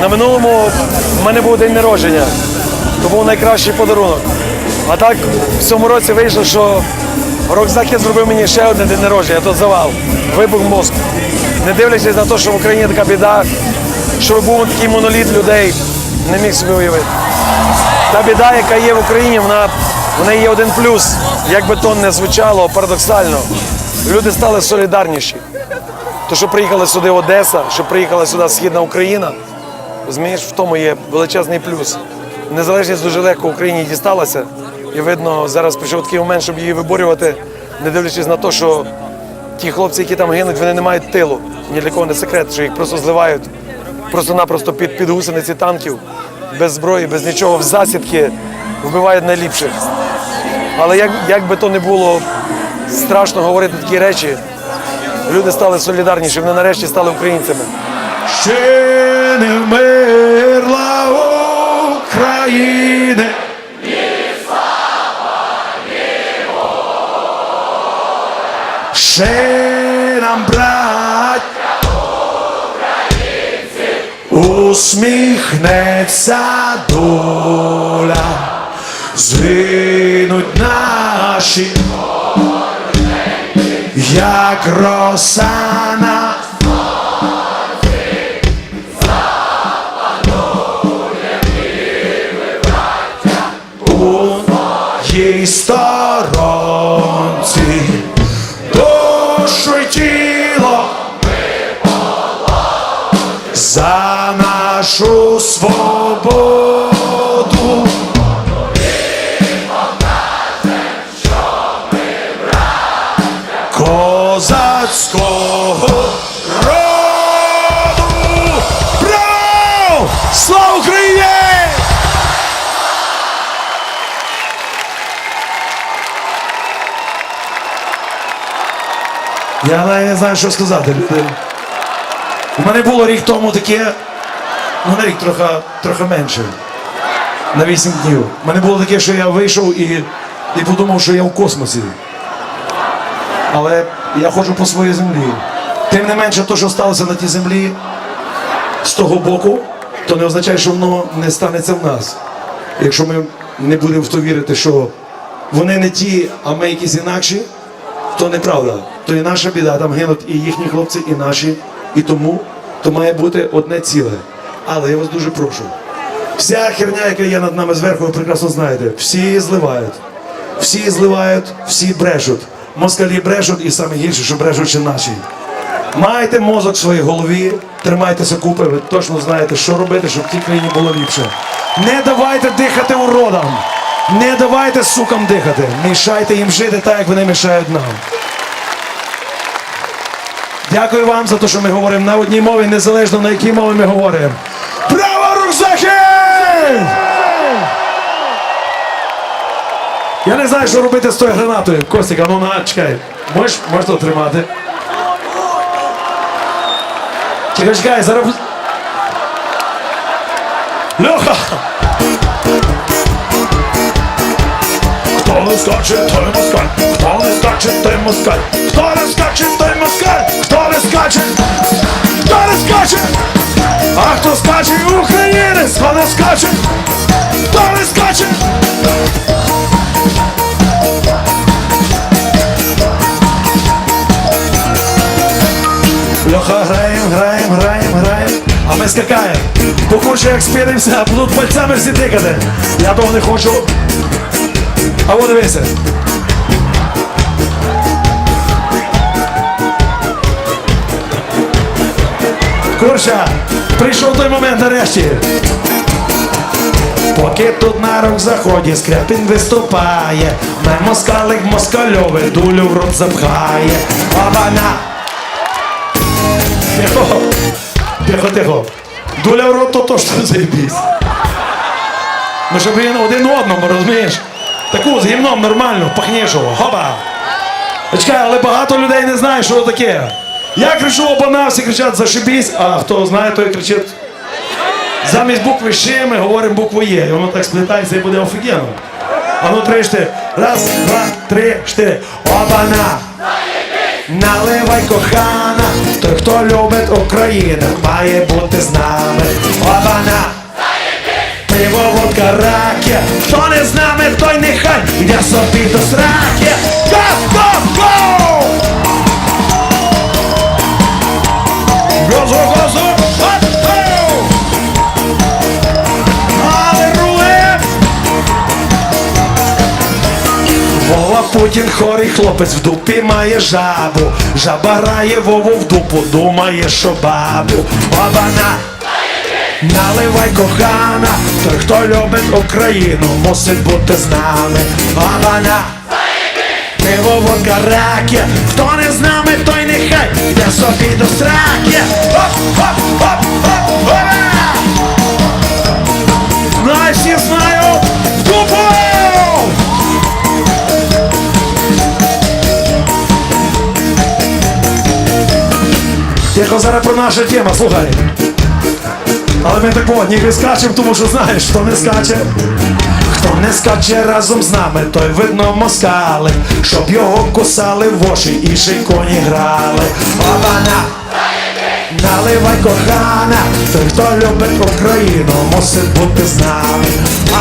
На минулому в мене був день народження. То був найкращий подарунок. А так в цьому році вийшло, що рюкзак зробив мені ще один день народження, то завал, вибух мозку. Не дивлячись на те, що в Україні така біда, що був такий моноліт людей, не міг собі уявити. Та біда, яка є в Україні, вона в неї є один плюс. Як би то не звучало парадоксально, люди стали солідарніші. То, що приїхали сюди Одеса, що приїхала сюди Східна Україна, розумієш, в тому є величезний плюс. Незалежність дуже легко Україні дісталася. І видно, зараз прийшов такий момент, щоб її виборювати, не дивлячись на те, що ті хлопці, які там гинуть, вони не мають тилу. Ні для кого не секрет, що їх просто зливають просто-напросто під, під гусениці танків, без зброї, без нічого, в засідки вбивають найліпших. Але як, як би то не було страшно говорити такі речі, люди стали солідарніші, вони нарешті стали українцями. Ще не вмерла України. Ще нам, браття, усміхнеться доля, згинуть наші, як роса на їй сторонці, душу й тіло за нашу свободу. Козацького Я навіть не знаю, що сказати. люди. У мене було рік тому таке, ну на рік трохи, трохи менше. На 8 днів. У мене було таке, що я вийшов і, і подумав, що я в космосі. Але я ходжу по своїй землі. Тим не менше, то, що сталося на тій землі з того боку, то не означає, що воно не станеться в нас. Якщо ми не будемо в то вірити, що вони не ті, а ми якісь інакші, то неправда. То і наша біда, там гинуть і їхні хлопці, і наші. І тому то має бути одне ціле. Але я вас дуже прошу. Вся херня, яка є над нами зверху, ви прекрасно знаєте, всі зливають. Всі зливають, всі брешуть. Москалі брешуть і саме гірше, що брешуть ще наші. Майте мозок в своїй голові, тримайтеся купи, ви точно знаєте, що робити, щоб в тій країні було ліпше. Не давайте дихати уродам. Не давайте сукам дихати. Мішайте їм жити так, як вони мішають нам. Дякую вам за те, що ми говоримо на одній мові, незалежно на якій мові ми говоримо. Браво, рюкзаки! Я не знаю, що робити з тою гранатою. Костік, а ну на, чекай. Можеш, можеш то тримати? Чекай, чекай, зараз. Льоха! Скаче, той москаль, хто не скаче, той москаль, хто не скаче, той москаль, хто не скаче, хто не скаче, а хто скаче, українець, хто не скаче, хто не скаче. Льоха, граєм, граєм, граєм, граєм, а ми скакаємо. Бо хочу, як спіримося, будуть пальцями всі тикати. Я того не хочу. А от дивися. Курча, прийшов той момент нарешті. Поки тут на рок-заході скрепін виступає, на москалик москальове дулю в рот запхає. Обана! Тихо, тихо, тихо. Дуля в рот то точно заєбісь. Ну, щоб він один одному, розумієш? Таку з гімном нормально, пахнішого, хоба. Чекай, але багато людей не знає, що таке. Я кричу обана, всі кричать зашибісь, а хто знає, той кричить. Замість букви «Щ» ми говоримо букву Є. І воно так сплітається і буде офігенно. А ну тричте. Раз, два, три, чотири. Обана! Наливай кохана, той, хто любить Україна має бути з нами. Обана! Пиво, водка, раки, хто не з нами, той нехай йде собі до сраки. Газу, газу! Вова Путін хорий хлопець в дупі має жабу. Жаба грає Вову в дупу, думає, що бабу. Обана! Наливай кохана, той, хто любить Україну, мусить бути з нами. Обана! Пиво, водка, раки, хто не з нами, той нехай йде собі до сраки. Оп, оп, оп, оп, оп! Знаю, знаю, в! Тихо, зараз про наша тема, слухай. Але ми так от, ніби тому що знаєш, хто не скаче. Хто не скаче разом з нами, той видно москали, щоб його кусали в очі і ще й коні грали. Обана! Наливай кохана, той, хто любить Україну, мусить бути з нами.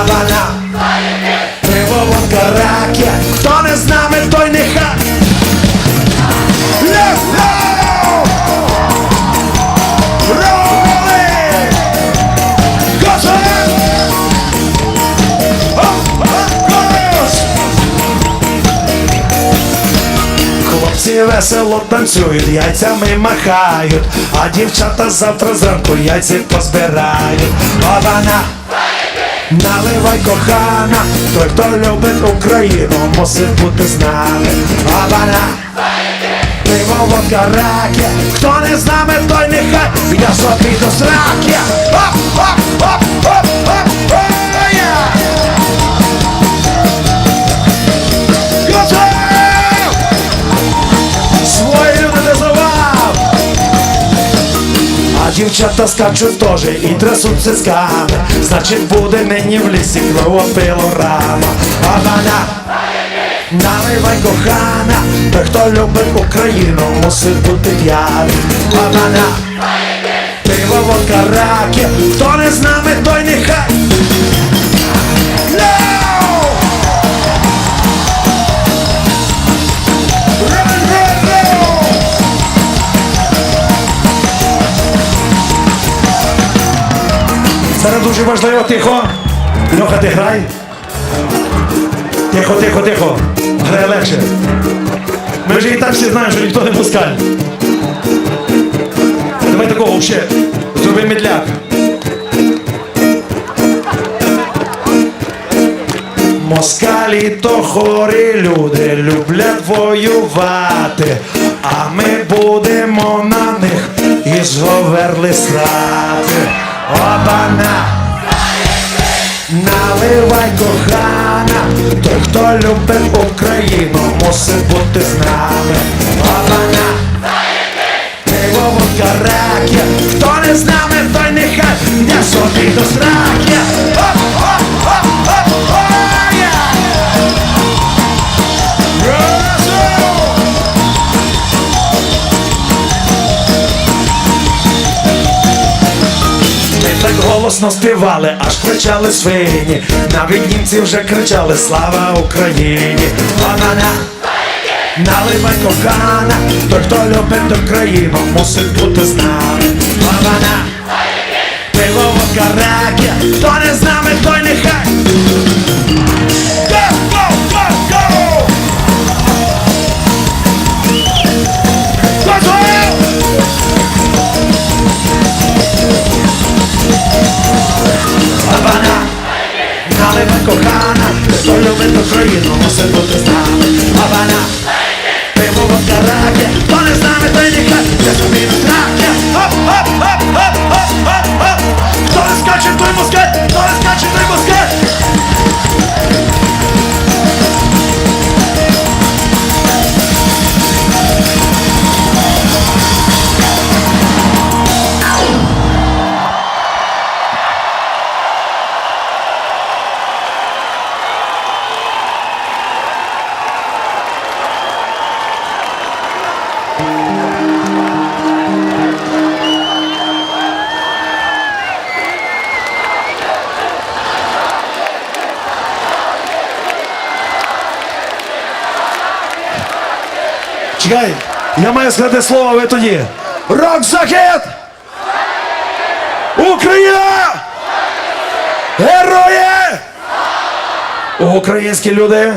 Обана! Пиво, водка, раки, хто не з нами, той нехай. Весело танцюють, яйцями махають, а дівчата завтра зранку яйці позбирають. Обана! Наливай кохана, той, хто любить Україну, мусить бути з нами. Обана! Пиво, водка, раки, хто не з нами, той нехай я собі до сраки. Оп, оп, оп, оп, оп, дівчата скачуть теж і трясуть цисками Значить буде нині в лісі кровопилорама рано вона Наливай кохана, той, хто любить Україну, мусить бути п'яний. А Пиво, водка, раки, хто не з дуже важливо, тихо. Льоха, ти грай. Тихо, тихо, тихо. Грай легше. Ми вже і так всі знаємо, що ніхто не пускає. Давай такого ще. Зроби медляк. Москалі то хорі люди люблять воювати, а ми будемо на них із говерли срати. Обана! Наливай кохана, той, хто любить Україну, мусить бути з нами. Обана! Пиво, водка, хто не з нами, той нехай я собі до сраки. Голосно співали, аж кричали свині. Навіть німці вже кричали Слава Україні! Банана! Наливай кохана, той, хто любить Україну, мусить бути з нами. Банана! Пиво, в караке, хто не з нами, той нехай. Я Чекай, я маю сказати слово, ви тоді. Рок-захід! Україна! Герої! Українські люди!